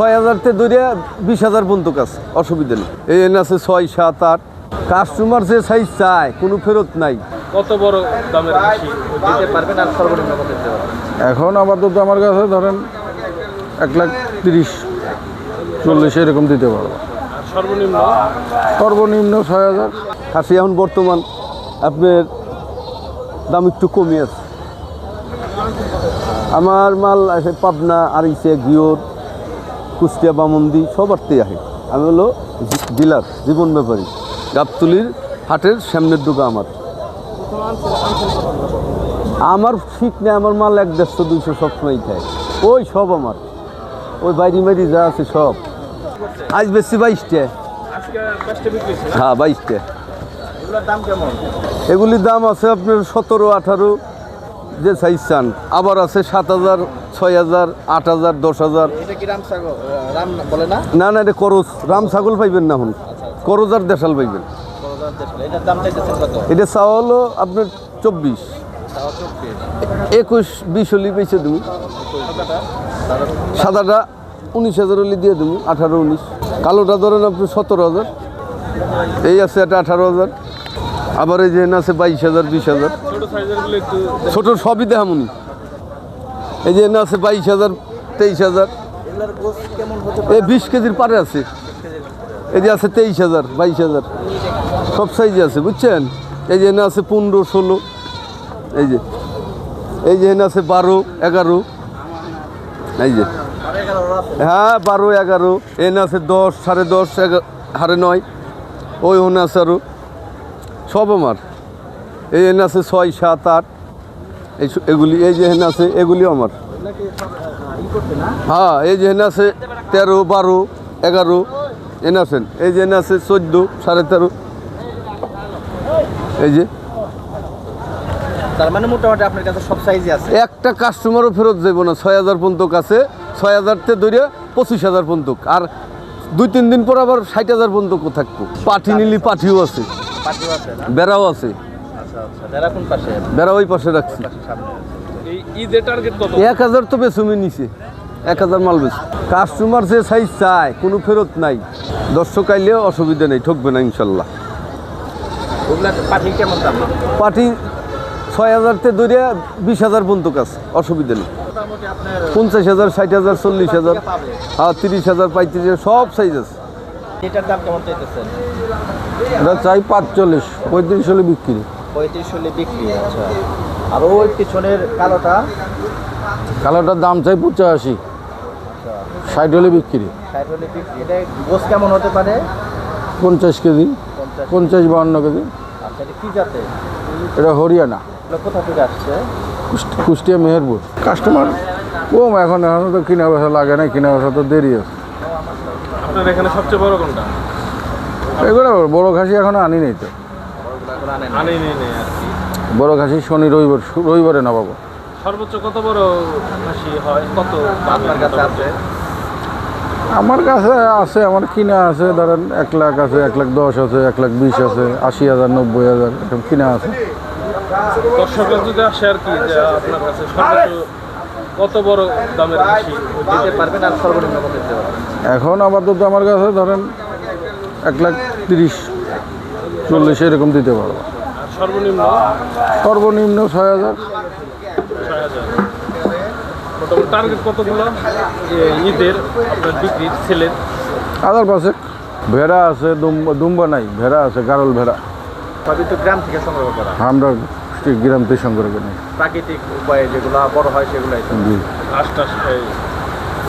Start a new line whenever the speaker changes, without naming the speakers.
ছয় হাজারতে ধরে বিশ হাজার পর্যন্ত কাছে অসুবিধা নেই। এই এনে আছে ছয় সাত আট। কাস্টমার যে সাইজ চায় কোনো ফেরত নাই।
কত বড় দামের হাসি দিতে পারবেন আর সর্বনিম্ন কত দিতে পারবেন?
এখন আপাতত আমার কাছে ধরেন এক লাখ তিরিশ চল্লিশ এরকম দিতে পারব।
সর্বনিম্ন?
সর্বনিম্ন ছয় হাজার।
খাসি এখন বর্তমান আপনার দাম একটু কমে আছে। আমার মাল আছে পাবনা আড়িশে গিয়োর কুষ্টিয়া বামন্দি সবারতেই আহে। আমি হলো ডিলার জীবন ব্যাপারী। গাবতুলির হাটের সামনের দোকান আমার। আমার ঠিক নেই আমার মাল এক দেড়শো দুইশো সবসময় খায়। ওই সব আমার। ওই বাইরি মাইরি যা আছে সব। আজ বেশি বাইশটা। হ্যাঁ বাইশটা।
এগুলির দাম
আছে আপনার সতেরো আঠারো। যে সাইজ চান আবার আছে সাত হাজার ছয় হাজার আট হাজার দশ হাজার।
না?
না এটা করজ। রাম ছাগল পাইবেন না এখন। করজ আর দেশাল পাইবেন। এটা চাওয়া হলো আপনার চব্বিশ।
চব্বিশ।
একুশ বিশ হলি পেয়েছে তুমি সাদাটা উনিশ হাজার হলি দিয়ে দেবো। আঠারো উনিশ। কালোটা ধরেন আপনি সতেরো হাজার। এই আছে এটা আঠারো হাজার। আবার এই যে আছে বাইশ হাজার বিশ হাজার।
ছোট
সবই দেখামুনি। এই যে এনে আছে বাইশ হাজার তেইশ হাজার। এই বিশ কেজির পারে আছে। এই যে আছে তেইশ হাজার বাইশ হাজার। সব সাইজে আছে বুঝছেন? এই যে এনে আছে পনেরো ষোলো। এই যে। এই যে এনে আছে বারো এগারো। এই যে। হ্যাঁ বারো এগারো। এনে আছে দশ সাড়ে দশ এগারো সাড়ে নয়। ওই ওনে আছে আরও সব আমার। এই এনে আছে ছয় সাত আট। এই এগুলি এই যে হেন আছে এগুলি আমার। হ্যাঁ এই যে হেন আছে তেরো বারো এগারো এনে আছেন এই যে এনে আছে চোদ্দ সাড়ে তেরো। এই যে।
তার মানে মোটামুটি আপনার কাছে সব সাইজই আছে।
একটা কাস্টমারও ফেরত যাব না ছয় হাজার পর্যন্ত কাছে ছয় হাজারতে ধরে পঁচিশ হাজার পর্যন্ত। আর দুই তিন দিন পর আবার ষাট হাজার পর্যন্ত থাকব। পাঠি নিলি পাঠিও আছে
আছে।
বেড়াও আছে।
আচ্ছা আচ্ছা। যারা কোন পাশে?
বেড়া ওই পাশে রাখছি।
সামনে এই ঈদের টার্গেট কত?
এক হাজার তো বেচুমি নিছে। এক হাজার মাল বেচি কাস্টমার যে সাইজ চায় কোনো ফেরত নাই। দর্শক আইলেও অসুবিধা নেই ঠকবে না ইনশাল্লাহ। পার্টি ছয় হাজারতে ধরে বিশ হাজার পর্যন্ত কাছে অসুবিধা নেই। পঞ্চাশ হাজার ষাট হাজার চল্লিশ হাজার হ্যাঁ তিরিশ হাজার পঁয়ত্রিশ হাজার সব সাইজ আছে।
এটার দাম কেমন চাইতেছেন?
এটা চাই পাঁচচল্লিশ পঁয়ত্রিশ হলে বিক্রি।
পঁয়ত্রিশ হলে বিক্রি আচ্ছা। আর ওই পিছনের কালোটা?
কালোটার দাম চাই পঁচাশি। ষাট হলে বিক্রি।
ষাট হলে বিক্রি এটা গোস কেমন হতে পারে?
পঞ্চাশ কেজি
পঞ্চাশ
বাহান্ন কেজি।
আচ্ছা এটা কি জাতে
এটা হরিয়ানা।
কোথা থেকে আসছে?
কুষ্টিয়া মেহেরপুর। কাস্টমার? কম এখন এখন তো কিনা বেচা লাগে না কিনা বেসা তো দেরি আছে।
আপনার এখানে সবচেয়ে বড় কোনটা?
এগুলো বড় খাসি এখন আনি নেই তো।
আনি নেই নেই আর কি।
বড় খাসি শনি রবিবার রবিবারে না পাবো
সর্বোচ্চ কত বড় হাসি হয়? কত আপনার কাছে আছে
আমার কাছে আছে আমার কিনা আছে ধরেন এক লাখ আছে এক লাখ দশ আছে এক লাখ বিশ আছে আশি হাজার নব্বই হাজার এরকম কিনা আছে।
দর্শকরা যদি আসে আর কি যে আপনার কাছে সর্বোচ্চ কত বড় দামের দিতে পারবেন আর সর্বনিম্ন কত দিতে পারবেন?
এখন আপাতত আমার কাছে ধরেন এক লাখ তিরিশ চল্লিশ এরকম দিতে পারব।
সর্বনিম্ন?
সর্বনিম্ন ছয় হাজার।
টার্গেট কতগুলো? ঈদের আপনার বিক্রি ছেলের?
হাজার পাশে ভেড়া আছে দুম্বা দুম্বা নাই ভেড়া আছে গারল ভেড়া।
সবই তো গ্রাম থেকে সংগ্রহ করা।
আমরা গ্রাম থেকে সংগ্রহ করি
প্রাকৃতিক উপায়ে যেগুলো বড় হয় সেগুলাই
জি।